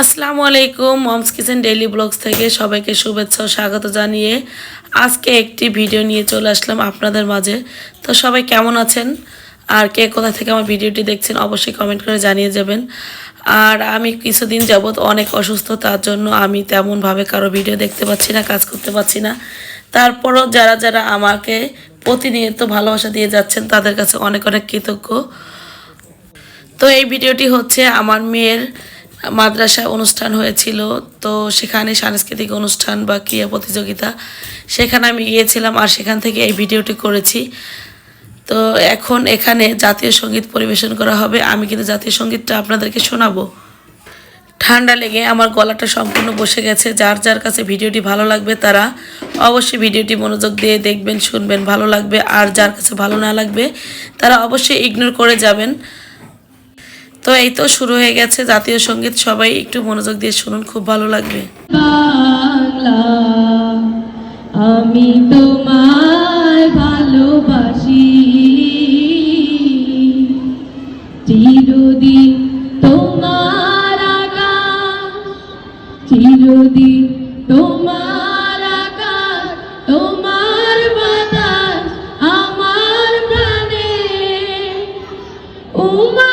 আসসালামু আলাইকুম, moms kitchen daily blogs থেকে সবাইকে শুভেচ্ছা ও স্বাগত জানিয়ে আজকে একটি ভিডিও নিয়ে চলে আসলাম আপনাদের মাঝে। তো সবাই কেমন আছেন? আর কে কোথা থেকে আমার ভিডিওটি দেখছেন অবশ্যই কমেন্ট করে জানিয়ে যাবেন। আর আমি কিছুদিন যাবৎ অনেক অসুস্থ, তার জন্য আমি তেমনভাবে কারও ভিডিও দেখতে পাচ্ছি না, কাজ করতে পারছি না। তারপরও যারা যারা আমাকে প্রতিনিয়ত ভালোবাসা দিয়ে যাচ্ছেন, তাদের কাছে অনেক অনেক কৃতজ্ঞ। তো এই ভিডিওটি হচ্ছে আমার মেয়ের মাদ্রাসায় অনুষ্ঠান হয়েছিল, তো সেখানে সাংস্কৃতিক অনুষ্ঠান বা ক্রিয়া প্রতিযোগিতা, সেখানে আমি গিয়েছিলাম আর সেখান থেকে এই ভিডিওটি করেছি। তো এখন এখানে জাতীয় সংগীত পরিবেশন করা হবে। আমি কিন্তু জাতীয় সঙ্গীতটা আপনাদেরকে শোনাবো। ঠান্ডা লেগে আমার গলাটা সম্পূর্ণ বসে গেছে। যার যার কাছে ভিডিওটি ভালো লাগবে তারা অবশ্যই ভিডিওটি মনোযোগ দিয়ে দেখবেন, শুনবেন, ভালো লাগবে। আর যার কাছে ভালো না লাগবে, তারা অবশ্যই ইগনোর করে যাবেন। তো এই তো শুরু হয়ে গেছে। জাতীয় সংগীত সবাই একটু মনোযোগ দিয়ে শুনুন, খুব ভালো লাগবে। আমি তোমায় ভালোবাসি। চিরদিন তোমার চিরদিন তোমার তোমার বাতাস আমার প্রাণে। উমা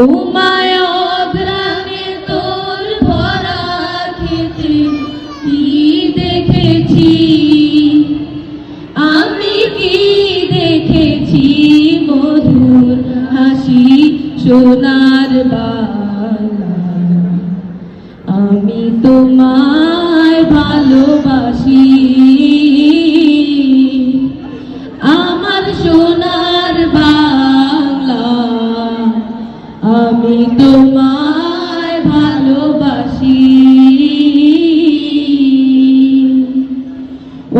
উমায় অগ্রানে তোর ভরা খেতে কি দেখেছি? আমি কি দেখেছি মধুর হাসি, সোনার বাংলা? আমি তোমায় ভালোবাসি। আমি তোমায় ভালোবাসি।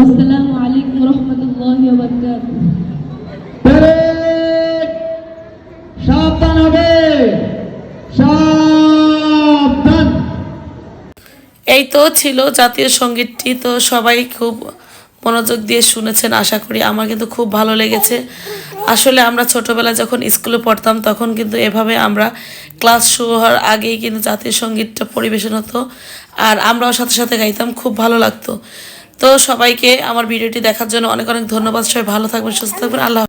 আসসালামু আলাইকুম রহমতুল্লাহি ওয়া বারাকাতুহু। সাবধান হবে সাবধান। এই তো ছিল জাতীয় সঙ্গীতটি তো সবাই খুব মনোযোগ দিয়ে শুনেছেন আশা করি আমার কিন্তু খুব ভালো লেগেছে। আসলে আমরা ছোটবেলা যখন স্কুলে পড়তাম, তখন কিন্তু এভাবে আমরা ক্লাস শুরু হওয়ার আগেই কিন্তু জাতীয় সঙ্গীতটা পরিবেশন হতো আর আমরাও সাথে সাথে গাইতাম, খুব ভালো লাগতো। তো সবাইকে আমার ভিডিওটি দেখার জন্য অনেক অনেক ধন্যবাদ। সবাই ভালো থাকবেন, সুস্থ থাকবেন। আল্লাহ